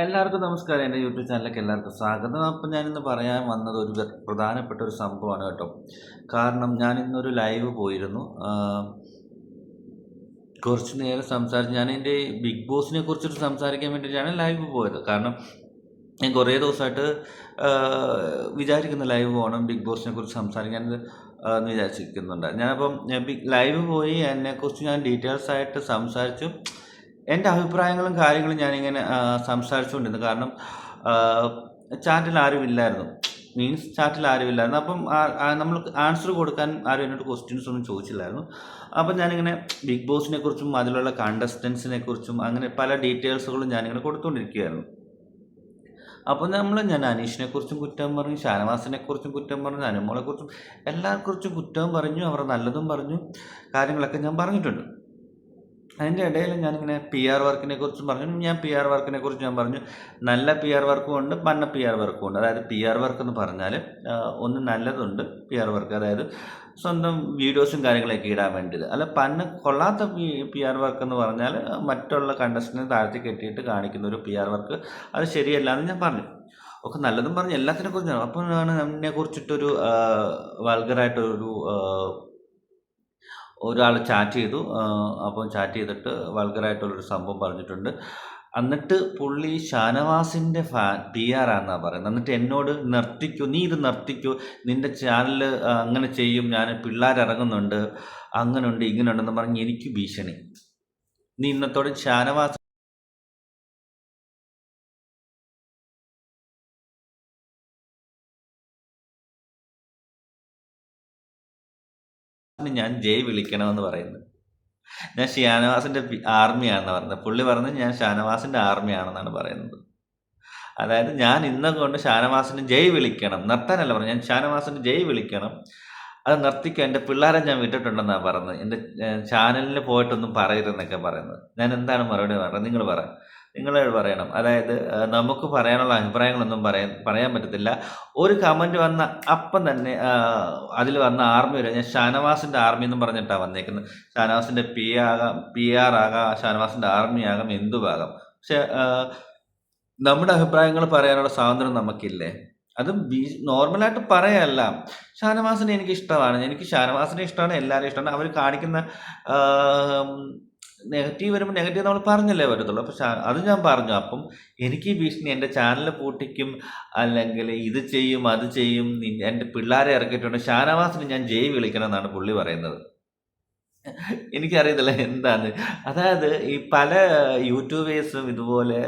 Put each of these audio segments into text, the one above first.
എല്ലാവർക്കും നമസ്കാരം. എന്റെ യൂട്യൂബ് ചാനലിലേക്ക് എല്ലാവർക്കും സ്വാഗതം. അപ്പം ഞാനിന്ന് പറയാൻ വന്നത് ഒരു പ്രധാനപ്പെട്ട ഒരു സംഭവമാണ് കേട്ടോ. കാരണം ഞാൻ ഇന്നൊരു ലൈവ് പോയിരുന്നു. കുറച്ച് നേരം സംസാരിച്ച് ഞാൻ എന്റെ ബിഗ് ബോസിനെ കുറിച്ചിട്ട് സംസാരിക്കാൻ വേണ്ടിയിട്ടാണ് ലൈവ് പോയത്. കാരണം ഞാൻ കുറേ ദിവസമായിട്ട് വിചാരിക്കുന്ന ലൈവ് പോകണം ബിഗ് ബോസിനെ കുറിച്ച് സംസാരിക്കാൻ എന്ന് വിചാരിച്ചിരിക്കുന്നുണ്ട്. ഞാനപ്പം ബിഗ് ലൈവ് പോയി എന്നെക്കുറിച്ച് ഞാൻ ഡീറ്റെയിൽസ് ആയിട്ട് സംസാരിച്ചു. എന്റെ അഭിപ്രായങ്ങളും കാര്യങ്ങളും ഞാനിങ്ങനെ സംസാരിച്ചുകൊണ്ടിരുന്നു. കാരണം ചാറ്റിൽ ആരും ഇല്ലായിരുന്നു. മീൻസ് ചാറ്റിൽ ആരും ഇല്ലായിരുന്നു. അപ്പം നമ്മൾ ആൻസർ കൊടുക്കാൻ ആരും എന്നോട് ക്വസ്റ്റ്യൻസ് ഒന്നും ചോദിച്ചില്ലായിരുന്നു. അപ്പം ഞാനിങ്ങനെ ബിഗ് ബോസിനെ കുറിച്ചും അതിലുള്ള കണ്ടസ്റ്റൻസിനെ കുറിച്ചും അങ്ങനെ പല ഡീറ്റെയിൽസുകളും ഞാനിങ്ങനെ കൊടുത്തുകൊണ്ടിരിക്കുകയായിരുന്നു. അപ്പോൾ നമ്മൾ ഞാൻ അനീഷിനെ കുറിച്ചും കുറ്റം പറഞ്ഞു ഷാനവാസിനെ കുറിച്ചും കുറ്റം പറഞ്ഞു അനുമോളെ കുറിച്ചും എല്ലാവരെക്കുറിച്ചും കുറ്റവും പറഞ്ഞു അവർ നല്ലതും പറഞ്ഞു കാര്യങ്ങളൊക്കെ ഞാൻ പറഞ്ഞിട്ടുണ്ട്. അതിന്റെ ഇടയിൽ ഞാനിങ്ങനെ പി ആർ വർക്കിനെ കുറിച്ചും പറഞ്ഞു. ഞാൻ പി ആർ വർക്കിനെ കുറിച്ച് ഞാൻ പറഞ്ഞു. നല്ല പി ആർ വർക്കും ഉണ്ട് പന്ന പി ആർ വർക്കും ഉണ്ട്. അതായത് പി ആർ വർക്ക് എന്ന് പറഞ്ഞാൽ ഒന്ന് നല്ലതുണ്ട് പി ആർ വർക്ക് അതായത് സ്വന്തം വീഡിയോസും കാര്യങ്ങളൊക്കെ ഇടാൻ വേണ്ടിയത്. അല്ല പന്ന കൊള്ളാത്ത പി പി ആർ വർക്ക് എന്ന് പറഞ്ഞാൽ മറ്റുള്ള കണ്ടസ്റ്റിനെ താഴ്ത്തി കെട്ടിയിട്ട് കാണിക്കുന്ന ഒരു പി ആർ വർക്ക് അത് ശരിയല്ല എന്ന് ഞാൻ പറഞ്ഞു. ഒക്കെ നല്ലതും പറഞ്ഞു. എല്ലാത്തിനെ കുറിച്ചാണ് അപ്പോൾ എന്നെ കുറിച്ചിട്ടൊരു വൾഗറായിട്ടൊരു ഒരാൾ ചാറ്റ് ചെയ്തു. അപ്പം ചാറ്റ് ചെയ്തിട്ട് വൾഗറായിട്ടുള്ളൊരു സംഭവം പറഞ്ഞിട്ടുണ്ട്. എന്നിട്ട് പുള്ളി ഷാനവാസിന്റെ ഫാൻ പി ആർ ആണെന്നാണ് പറയുന്നത്. എന്നിട്ട് എന്നോട് നിർത്തിക്കൂ നീ ഇത് നിർത്തിക്കൂ. നിന്റെ ചാനൽ അങ്ങനെ ചെയ്യും. ഞാൻ പിള്ളേരിറങ്ങുന്നുണ്ട് അങ്ങനെയുണ്ട് ഇങ്ങനെയുണ്ടെന്ന് പറഞ്ഞ് എനിക്ക് ഭീഷണി. നീ ഇന്നത്തോടെ ഷാനവാസ് ഞാൻ ജയ് വിളിക്കണമെന്ന് പറയുന്നു. ഞാൻ ഷിയാനവാസിന്റെ ആർമിയാണെന്ന് പറഞ്ഞത് പുള്ളി പറഞ്ഞു ഞാൻ ഷാനവാസിന്റെ ആർമിയാണെന്നാണ് പറയുന്നത്. അതായത് ഞാൻ ഇന്ന് കൊണ്ട് ഷാനവാസിന് ജയ് വിളിക്കണം. നിർത്താനല്ല പറഞ്ഞു ഞാൻ ഷാനവാസിന് ജയ് വിളിക്കണം. അത് നിർത്തിക്കോ. എന്റെ പിള്ളേരെ ഞാൻ വിട്ടിട്ടുണ്ടെന്നാണ് പറഞ്ഞത് എന്റെ ചാനലിൽ പോയിട്ടൊന്നും പറയരുതെന്നൊക്കെ പറയുന്നത്. ഞാൻ എന്താണ് മറുപടി പറയുന്നത് നിങ്ങൾ പറ. നിങ്ങൾ പറയണം. അതായത് നമുക്ക് പറയാനുള്ള അഭിപ്രായങ്ങളൊന്നും പറയാൻ പറയാൻ പറ്റത്തില്ല. ഒരു കമന്റ് വന്ന അപ്പം തന്നെ അതിൽ വന്ന ആർമി വരെ ഞാൻ ഷാനവാസിന്റെ ആർമി എന്നും പറഞ്ഞിട്ടാണ് വന്നേക്കുന്നത്. ഷാനവാസിന്റെ പി ആകാം പി ആർ ആകാം ഷാനവാസിന്റെ ആർമി ആകാം എന്തുമാകാം പക്ഷെ നമ്മുടെ അഭിപ്രായങ്ങൾ പറയാനുള്ള സ്വാതന്ത്ര്യം നമുക്കില്ലേ? അത് നോർമലായിട്ട് പറയല്ല. ഷാനവാസിനെ എനിക്ക് ഇഷ്ടമാണ്. എനിക്ക് ഷാനവാസിനെ ഇഷ്ടമാണ് എല്ലാവരും ഇഷ്ടമാണ്. അവർ കാണിക്കുന്ന നെഗറ്റീവ് വരുമ്പോൾ നെഗറ്റീവ് നമ്മൾ പറഞ്ഞല്ലേ വരത്തുള്ളൂ. അപ്പോൾ അത് ഞാൻ പറഞ്ഞു. അപ്പം എനിക്ക് ഈ ഭീഷണി എന്റെ ചാനൽ പൂട്ടിക്കും അല്ലെങ്കിൽ ഇത് ചെയ്യും അത് ചെയ്യും എന്റെ പിള്ളേരെ ഇറക്കിയിട്ടുണ്ട്. ഷാനവാസിനെ ഞാൻ ജയ് വിളിക്കണം എന്നാണ് പുള്ളി പറയുന്നത്. എനിക്കറിയത്തില്ല എന്താണ് അതായത് ഈ പല യൂട്യൂബേഴ്സും ഇതുപോലെ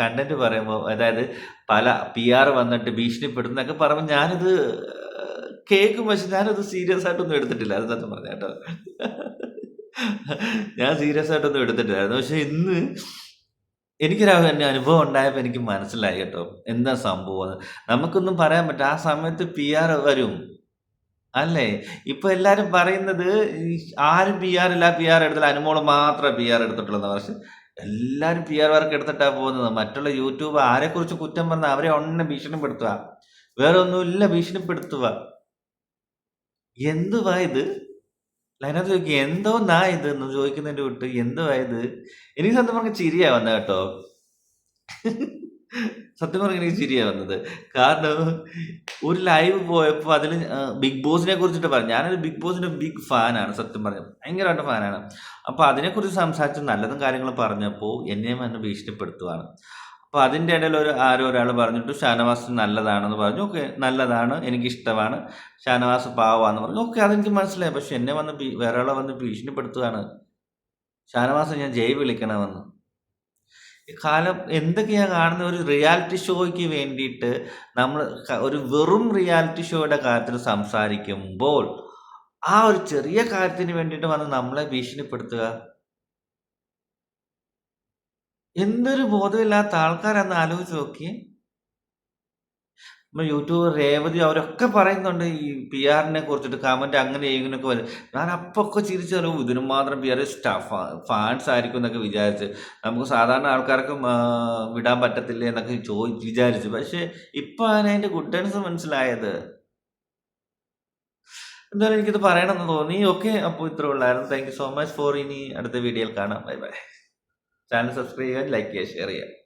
കണ്ടന്റ് പറയുമ്പോൾ അതായത് പല പി ആർ വന്നിട്ട് ഭീഷണിപ്പെടുന്നൊക്കെ പറയുമ്പോൾ ഞാനിത് കേൾക്കും പക്ഷെ ഞാനത് സീരിയസ് ആയിട്ടൊന്നും എടുത്തിട്ടില്ല. അത് സത്യം പറഞ്ഞ കേട്ടോ. ഞാൻ സീരിയസ് ആയിട്ടൊന്നും എടുത്തിട്ടില്ലായിരുന്നു. പക്ഷെ ഇന്ന് എനിക്കൊരു എന്റെ അനുഭവം ഉണ്ടായപ്പോൾ എനിക്ക് മനസ്സിലായി കേട്ടോ. എന്താ സംഭവം. നമുക്കൊന്നും പറയാൻ പറ്റില്ല. ആ സമയത്ത് പി ആർ വരും. അല്ലേ? ഇപ്പൊ എല്ലാരും പറയുന്നത് ആരും പി ആർ ഇല്ല പി ആർ എടുത്തില്ല. അനുമോൾ മാത്രമേ പി ആർ എടുത്തിട്ടുള്ളൂ പക്ഷെ എല്ലാരും പി ആർ വർക്ക് എടുത്തിട്ടാ പോകുന്നത്. മറ്റുള്ള യൂട്യൂബ് ആരെക്കുറിച്ച് കുറ്റം പറഞ്ഞാൽ അവരെ ഒന്നെ ഭീഷണിപ്പെടുത്തുക. വേറെ ഒന്നുമില്ല ഭീഷണിപ്പെടുത്തുക. എന്തുവാ ഇത്? അതിനകത്ത് ചോദിക്കുക എന്തോ നാ ഇത് എന്ന് ചോദിക്കുന്നതിന്റെ വിട്ട് എന്തുവാ ഇത്? എനിക്ക് സത്യം പറഞ്ഞ ചിരിയാ വന്ന കേട്ടോ. സത്യം പറഞ്ഞ എനിക്ക് വന്നത് കാരണം ഒരു ലൈവ് പോയപ്പോൾ അതിൽ ബിഗ് ബോസിനെ കുറിച്ചിട്ട് പറഞ്ഞു. ഞാനൊരു ബിഗ് ബോസിന്റെ ബിഗ് ഫാനാണ് സത്യം പറഞ്ഞു. ഭയങ്കരമായിട്ട് ഫാനാണ് അപ്പോൾ അതിനെക്കുറിച്ച് സംസാരിച്ച് നല്ലതും കാര്യങ്ങളും പറഞ്ഞപ്പോൾ എന്നെയും എന്നെ ഭീഷണിപ്പെടുത്തുവാണ്. അപ്പോൾ അതിന്റെ ഇടയിൽ ഒരു ആരോ ഒരാൾ പറഞ്ഞിട്ട് ഷാനവാസ് നല്ലതാണെന്ന് പറഞ്ഞു. ഓക്കെ നല്ലതാണ് എനിക്കിഷ്ടമാണ്. ഷാനവാസ് പാവാന്ന് പറഞ്ഞു. ഓക്കെ അതെനിക്ക് മനസ്സിലായി. പക്ഷെ എന്നെ വന്ന് വേറെ ആളെ വന്ന് ഭീഷണിപ്പെടുത്തുകയാണ് ഷാനവാസ് ഞാൻ ജയ് വിളിക്കണമെന്ന്. കാലം എന്തൊക്കെയാണ് കാണുന്ന ഒരു റിയാലിറ്റി ഷോയ്ക്ക് വേണ്ടിയിട്ട് നമ്മൾ ഒരു വെറും റിയാലിറ്റി ഷോയുടെ കാര്യത്തിൽ സംസാരിക്കുമ്പോൾ ആ ഒരു ചെറിയ കാര്യത്തിന് വേണ്ടിയിട്ട് വന്ന് നമ്മളെ ഭീഷണിപ്പെടുത്തുക. എന്തൊരു ബോധമില്ലാത്ത ആൾക്കാരെന്ന് ആലോചിച്ച് നോക്കി നമ്മൾ യൂട്യൂബ് രേവതി അവരൊക്കെ പറയുന്നുണ്ട് ഈ പി ആറിനെ കുറിച്ചിട്ട് കമന്റ് അങ്ങനെ ഇങ്ങനെയൊക്കെ വരും. ഞാൻ അപ്പൊക്കെ ചിരിച്ചു ഇതിനു മാത്രം പി ആർ സ്റ്റാഫ് ഫാൻസ് ആയിരിക്കും എന്നൊക്കെ വിചാരിച്ച്. നമുക്ക് സാധാരണ ആൾക്കാർക്ക് വിടാൻ പറ്റത്തില്ലേ എന്നൊക്കെ ചോദി വിചാരിച്ചു. പക്ഷേ ഇപ്പൊ ആണ് അതിന്റെ ഗുഡൻസ് മനസ്സിലായത്. എന്തായാലും എനിക്കിത് പറയണമെന്ന് തോന്നി. ഓക്കെ അപ്പോൾ ഇത്ര ഉള്ളായിരുന്നു. Thank you so much for ഇനി അടുത്ത വീഡിയോയിൽ കാണാം. ബൈ ബൈ ചാനൽ സബ്സ്ക്രൈബ് ചെയ്യുക ലൈക്ക് ചെയ്യുക ഷെയർ ചെയ്യുക